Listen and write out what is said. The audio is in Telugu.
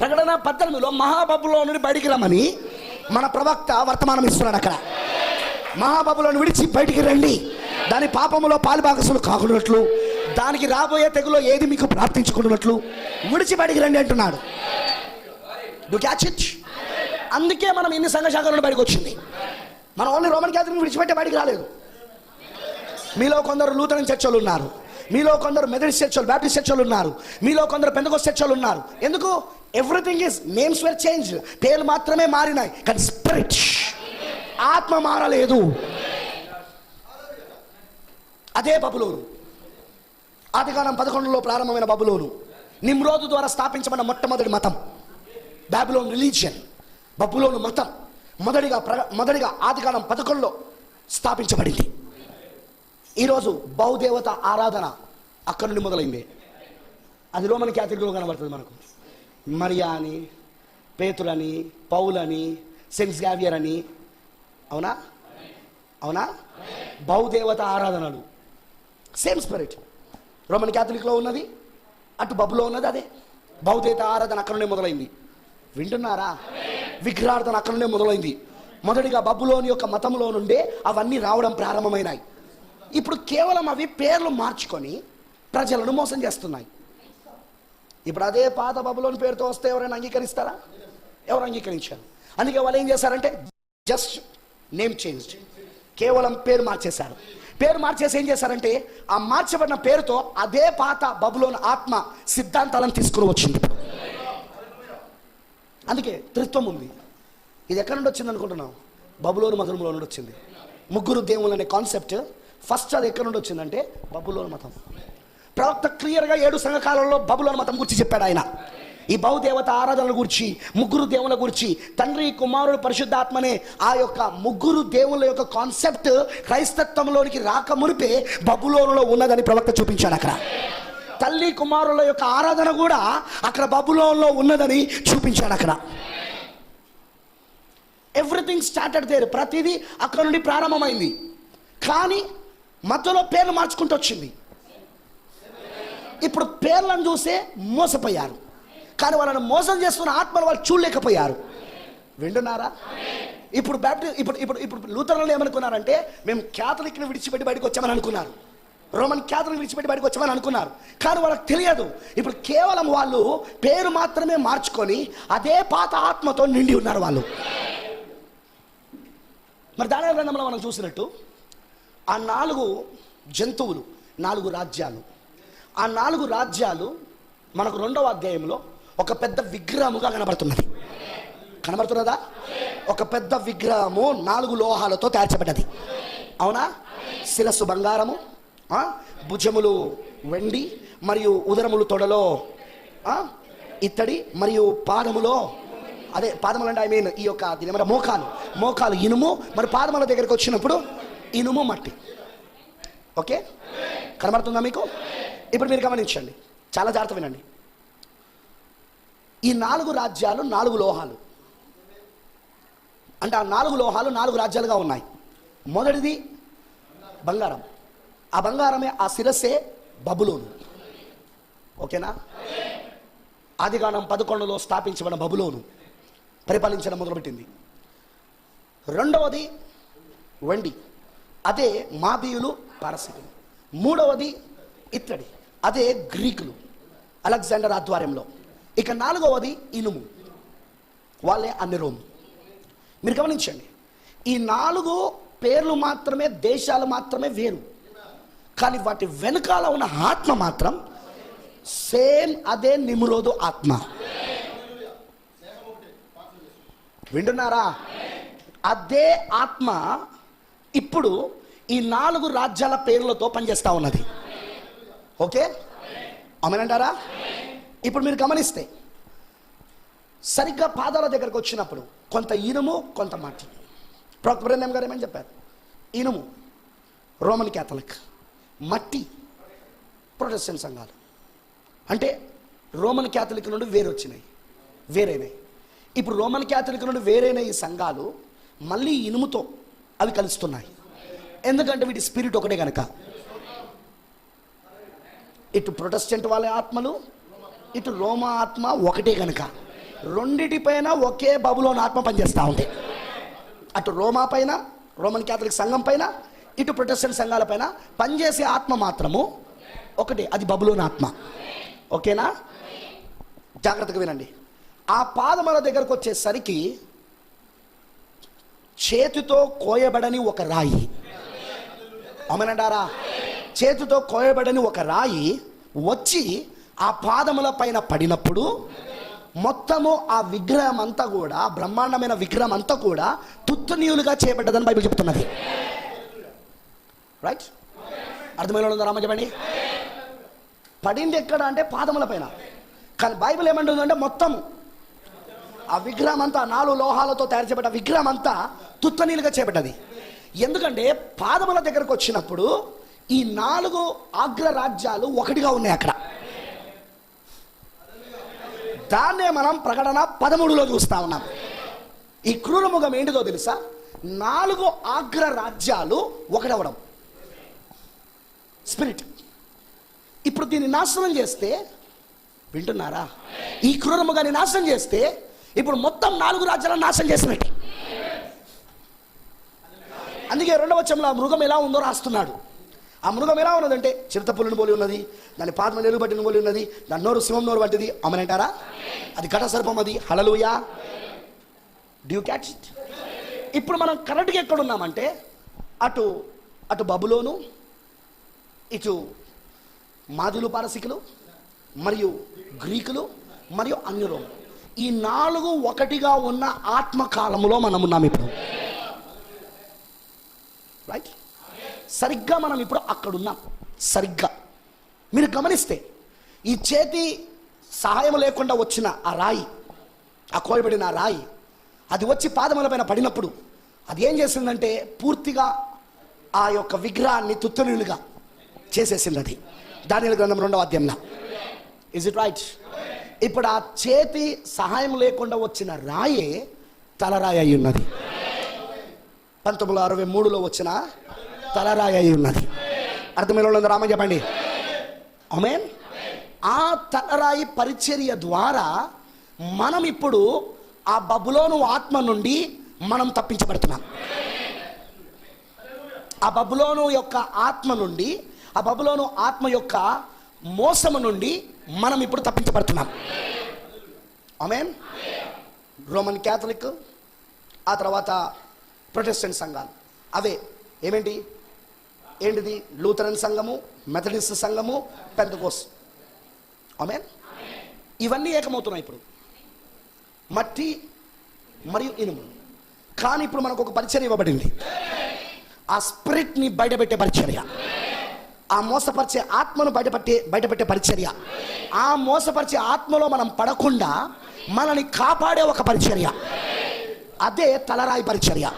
ప్రకటన పద్దెనిమిదిలో మహాబబులో నుండి బయటికి రమ్మని మన ప్రవక్త వర్తమానం ఇస్తున్నాడు అక్కడ. మహాబబులను విడిచి బయటికి రండి. దాని పాపములో పాలుభాగసులు కాకున్నట్లు దానికి రాబోయే తెగులో ఏది మీకు ప్రార్థించుకున్నట్లు విడిచి బయటికి రండి అంటున్నాడు. డు క్యాచ్ ఇట్ అందుకే మనం ఎన్ని సంఘ శాఖల బయటకు వచ్చింది. మనం ఓన్లీ రోమన్ క్యాథలిక్ విడిచిపెట్టే బయటికి రాలేదు. మీలో కొందరు నూతన చర్చలు ఉన్నారు. మీలో కొందరు మెథడిస్ట్ చర్చలు బ్యాప్టిస్ట్ చర్చలు ఉన్నారు. మీలో కొందరు పెందకోస్ చర్చలు ఉన్నారు. ఎందుకు? Everything is names were change పేర్లు మాత్రమే మారినాయి. కానీ స్పిరిట్ ఆత్మ మారలేదు. అదే బబులోను. ఆదికాలం పదకొండులో ప్రారంభమైన బబులోను. నిమ్రోదు ద్వారా స్థాపించబడిన మొట్టమొదటి మతం. బాబులోన్ రిలీజియన్. బబులోను మతం. మొదటిగా ప్ర మొదటిగా ఆదికాలం పదకొండులో స్థాపించబడింది. ఈరోజు బహుదేవత ఆరాధన అక్కడి నుండి మొదలైంది. అది రోమన్ క్యాథలిక్లో కనబడుతుంది మనకు. మరియా అని పేతులని పౌలని సెన్స్ గావియర్ అని. అవునా? అవునా? బహుదేవత ఆరాధనలు. సేమ్ స్పిరిట్ రోమన్ క్యాథలిక్లో ఉన్నది అటు బబులో ఉన్నది అదే. బౌద్ధేత ఆరాధన అక్కడ నుండే మొదలైంది. వింటున్నారా? విగ్రహార్థన అక్కడ నుండే మొదలైంది. మొదటిగా బబులోని యొక్క మతంలో నుండే అవన్నీ రావడం ప్రారంభమైనాయి. ఇప్పుడు కేవలం అవి పేర్లు మార్చుకొని ప్రజలను మోసం చేస్తున్నాయి. ఇప్పుడు అదే పాత బబులోని పేరుతో వస్తే ఎవరైనా అంగీకరిస్తారా? ఎవరు అంగీకరించారు? అందుకే వాళ్ళు ఏం చేశారంటే జస్ట్ నేమ్ చేంజ్ కేవలం పేరు మార్చేశారు. పేరు మార్చేసి ఏం చేశారంటే ఆ మార్చబడిన పేరుతో అదే పాత బబులోని ఆత్మ సిద్ధాంతాలను తీసుకుని వచ్చింది. అందుకే త్రిత్వం ఉంది. ఇది ఎక్కడి నుండి వచ్చింది అనుకుంటున్నాం బబులోని మధురంలో నుండి వచ్చింది. ముగ్గురు దేవుళ్ళు అనే కాన్సెప్ట్ ఫస్ట్ అది ఎక్కడి నుండి వచ్చిందంటే బబులోని మతం. ప్రవక్త క్లియర్గా ఏడు సంఘకాలంలో బబులోని మతం గురించి చెప్పాడు ఆయన. ఈ బహుదేవత ఆరాధనల గురించి ముగ్గురు దేవుల గురించి తండ్రి కుమారుడు పరిశుద్ధాత్మనే ఆ యొక్క ముగ్గురు దేవుళ్ళ యొక్క కాన్సెప్ట్ క్రైస్తత్వంలోనికి రాక మునిపే బబులోనులో ఉన్నదని ప్రవక్త చూపించాడు అక్కడ. తల్లి కుమారుల యొక్క ఆరాధన కూడా అక్కడ బబులోన్లో ఉన్నదని చూపించాడు అక్కడ. ఎవ్రీథింగ్ స్టార్టెడ్ దేర్ ప్రతిదీ అక్కడ నుండి ప్రారంభమైంది. కానీ మధ్యలో పేర్లు మార్చుకుంటూ వచ్చింది. ఇప్పుడు పేర్లను చూసే మోసపోయారు. కానీ వాళ్ళని మోసం చేస్తున్న ఆత్మలు వాళ్ళు చూడలేకపోయారు. వింటున్నారా? ఇప్పుడు బ్యాప్టి ఇప్పుడు ఇప్పుడు ఇప్పుడు లూథరన్లు ఏమనుకున్నారంటే మేము క్యాథలిక్ని విడిచిపెట్టి బయటకు వచ్చామని అనుకున్నారు. రోమన్ క్యాథలిక్ విడిచిపెట్టి బయటకు వచ్చామని అనుకున్నారు. కానీ వాళ్ళకి తెలియదు. ఇప్పుడు కేవలం వాళ్ళు పేరు మాత్రమే మార్చుకొని అదే పాత ఆత్మతో నిండి ఉన్నారు వాళ్ళు. మరి దాని గ్రంథంలో మనం చూసినట్టు ఆ నాలుగు జంతువులు నాలుగు రాజ్యాలు. ఆ నాలుగు రాజ్యాలు మనకు రెండవ అధ్యాయంలో ఒక పెద్ద విగ్రహముగా కనబడుతున్నది. కనబడుతున్నదా? ఒక పెద్ద విగ్రహము నాలుగు లోహాలతో తయార్చబడ్డది. అవునా? శిరస్సు బంగారము భుజములు వెండి మరియు ఉదరములు తొడలో ఇత్తడి మరియు పాదములో అదే పాదములు అంటే ఐ మీన్ ఈ యొక్క దీని మోకాలు. మోకాలు ఇనుము మరి పాదముల దగ్గరికి వచ్చినప్పుడు ఇనుము మట్టి. ఓకే? కనబడుతుందా మీకు? ఇప్పుడు మీరు గమనించండి. చాలా జాగ్రత్త వినండి. ఈ నాలుగు రాజ్యాలు నాలుగు లోహాలు. అంటే ఆ నాలుగు లోహాలు నాలుగు రాజ్యాలుగా ఉన్నాయి. మొదటిది బంగారం. ఆ బంగారమే ఆ శిరస్సే బబులోను. ఓకేనా? ఆదిగానం పదకొండులో స్థాపించబడిన బబులోను. పరిపాలించడం మొదలుపెట్టింది. రెండవది వెండి. అదే మాదీయులు పారసీకులు. మూడవది ఇత్తడి అదే గ్రీకులు అలెగ్జాండర్ ఆధ్వర్యంలో. ఇక నాలుగవది ఇనుము వాళ్ళే అన్ని రోమ్ మీరు గమనించండి ఈ నాలుగు పేర్లు మాత్రమే దేశాలు మాత్రమే వేరు. కానీ వాటి వెనుకాల ఉన్న ఆత్మ మాత్రం సేమ్ అదే నిమురోదు ఆత్మ. వింటున్నారా? అదే ఆత్మ ఇప్పుడు ఈ నాలుగు రాజ్యాల పేర్లతో పనిచేస్తూ ఉన్నది. ఓకే? అమనంటారా ఇప్పుడు మీరు గమనిస్తే సరిగ్గా పాదాల దగ్గరకు వచ్చినప్పుడు కొంత ఇనుము కొంత మట్టి. ప్రొక్ బ్రహ్మ గారు ఏమని చెప్పారు? ఇనుము రోమన్ క్యాథలిక్. మట్టి ప్రొటెస్టెంట్ సంఘాలు. అంటే రోమన్ క్యాథలిక్ నుండి వేరు వచ్చినాయి వేరైనాయి. ఇప్పుడు రోమన్ క్యాథలిక్ నుండి వేరైన ఈ సంఘాలు మళ్ళీ ఇనుముతో అవి కలుస్తున్నాయి. ఎందుకంటే వీటి స్పిరిట్ ఒకటే కనుక ఇటు ప్రొటెస్టెంట్ వాళ్ళ ఆత్మలు ఇటు రోమా ఆత్మ ఒకటే కనుక రెండిటిపైన ఒకే బబులోని ఆత్మ పనిచేస్తూ ఉంది. అటు రోమా పైన రోమన్ క్యాథలిక్ సంఘం పైన ఇటు ప్రొటెస్టెంట్ సంఘాల పైన పనిచేసే ఆత్మ మాత్రము ఒకటి అది బబులోని ఆత్మ. ఓకేనా? జాగ్రత్తగా వినండి. ఆ పాదముల దగ్గరకు వచ్చేసరికి చేతితో కోయబడని ఒక రాయి. అమనంటారా చేతితో కోయబడని ఒక రాయి వచ్చి ఆ పాదముల పైన పడినప్పుడు మొత్తము ఆ విగ్రహం అంతా కూడా బ్రహ్మాండమైన విగ్రహం అంతా కూడా తుత్తునీయులుగా చేపట్టదని బైబిల్ చెప్తున్నది. రైట్ అర్థమైన రామ చెప్పండి? పడింది ఎక్కడ అంటే పాదముల పైన. కానీ బైబిల్ ఏమంటుందంటే మొత్తం ఆ విగ్రహం అంతా నాలుగు లోహాలతో తయారు చేయబడ్డ విగ్రహం అంతా తుత్తనీలుగా చేపట్టది ఎందుకంటే పాదముల దగ్గరకు వచ్చినప్పుడు ఈ నాలుగు ఆగ్ర రాజ్యాలు ఒకటిగా ఉన్నాయి అక్కడ. దాన్నే మనం ప్రకటన పదమూడులో చూస్తా ఉన్నాం. ఈ క్రూరముఖం ఏంటిదో తెలుసా? నాలుగు ఆగ్ర రాజ్యాలు ఒకటవడం. స్పిరిట్ ఇప్పుడు దీన్ని నాశనం చేస్తే వింటున్నారా? ఈ క్రూరముగాన్ని నాశనం చేస్తే ఇప్పుడు మొత్తం నాలుగు రాజ్యాలను నాశనం చేసినట్టు అందుకే రెండవ చంలో ఆ మృగం ఎలా ఉందో రాస్తున్నాడు. ఆ మృగం ఎలా ఉన్నదంటే చిరుతపుల్లిని పోలి ఉన్నది దాని పాదం ఎలుగు పట్టిన పోలి ఉన్నది దాని నోరు సింహం నోరు పట్టింది అమ్మనంటారా అది ఘట సర్పం అది. హలలుయా డ్యూ క్యాచ్ ఇట్ ఇప్పుడు మనం కరెక్ట్గా ఎక్కడ ఉన్నామంటే అటు అటు బబులోను ఇటు మాదులు పారసికులు మరియు గ్రీకులు మరియు అన్యులు. ఈ నాలుగు ఒకటిగా ఉన్న ఆత్మకాలములో మనం ఉన్నాం ఇప్పుడు రైట్ సరిగ్గా మనం ఇప్పుడు అక్కడ ఉన్నాం సరిగ్గా. మీరు గమనిస్తే ఈ చేతి సహాయం లేకుండా వచ్చిన ఆ రాయి ఆ కోయబడిన ఆ రాయి అది వచ్చి పాదముల పైన పడినప్పుడు అది ఏం చేసిందంటే పూర్తిగా ఆ యొక్క విగ్రహాన్ని తుత్తనులుగా చేసేసింది అది. దాని గ్రంథం రెండవ అధ్యాయంలో. ఇజ్ ఇట్ రైట్ ఇప్పుడు ఆ చేతి సహాయం లేకుండా వచ్చిన రాయే తలరాయి అయి ఉన్నది. పంతొమ్మిది వందల అరవై మూడులో వచ్చిన తలరాయి అయి ఉన్నది. అర్థమైన ఉన్నది రామ చెప్పండి. అమేన్ ఆ తలరాయి పరిచర్య ద్వారా మనం ఇప్పుడు ఆ బబులోను ఆత్మ నుండి మనం తప్పించబడుతున్నాం. ఆ బబులోను యొక్క ఆత్మ నుండి ఆ బబులోను ఆత్మ యొక్క మోసము నుండి మనం ఇప్పుడు తప్పించబడుతున్నాం. అమేన్ రోమన్ క్యాథలిక్ ఆ తర్వాత ప్రొటెస్టెంట్ సంఘాలు. అవే. ఏమేంటి? ఏంటిది? లూథరన్ సంఘము మెథడిస్ట్ సంఘము పెంతకోస్. ఆమెన్? ఇవన్నీ ఏకమవుతున్నాయి ఇప్పుడు. మట్టి మరియు ఇనుము. కానీ ఇప్పుడు మనకు ఒక పరిచర్య ఇవ్వబడింది. ఆ స్పిరిట్ని బయటపెట్టే పరిచర్య. ఆ మోసపరిచే ఆత్మను బయటపట్టి బయటపెట్టే పరిచర్య. ఆ మోసపరిచే ఆత్మలో మనం పడకుండా మనని కాపాడే ఒక పరిచర్య. అదే తలరాయి పరిచర్య.